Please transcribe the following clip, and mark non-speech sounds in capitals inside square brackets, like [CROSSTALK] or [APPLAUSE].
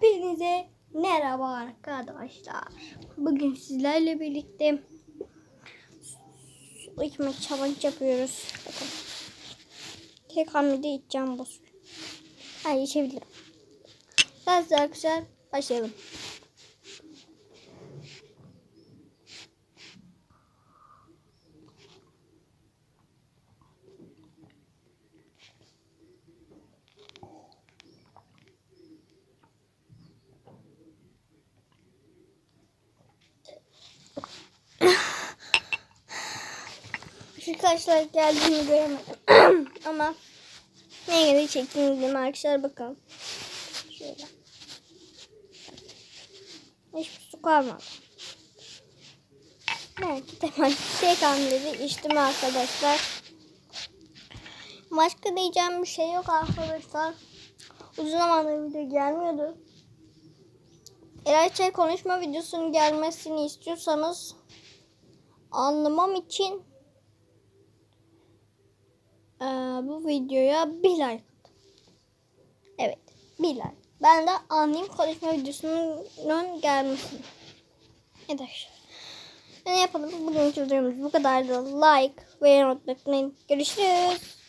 Hepinize merhaba arkadaşlar. Bugün sizlerle birlikte su içmek challenge yapıyoruz. Bakın. Tek hamlede içeceğim bu. Hayır içebilirim. Hadi arkadaşlar başlayalım. Arkadaşlar geldiğini göremedim. [CLEARS THROAT] Ama ne kadar çektiğini arkadaşlar bakalım. Şöyle. Hiçbir su kalmadı. Belki de şey kalmadı. içtim arkadaşlar. Başka diyeceğim bir şey yok arkadaşlar. Uzun zamandır video gelmiyordu. Eğer şey konuşma videosunun gelmesini istiyorsanız anlamam için bu videoya bir like atın. Evet bir like. Ben de anlayayım konuşma videosunun gelmesini. Evet arkadaşlar. Ne yapalım? Bugün videomuz bu kadardı. Like ve unutmayın. Görüşürüz.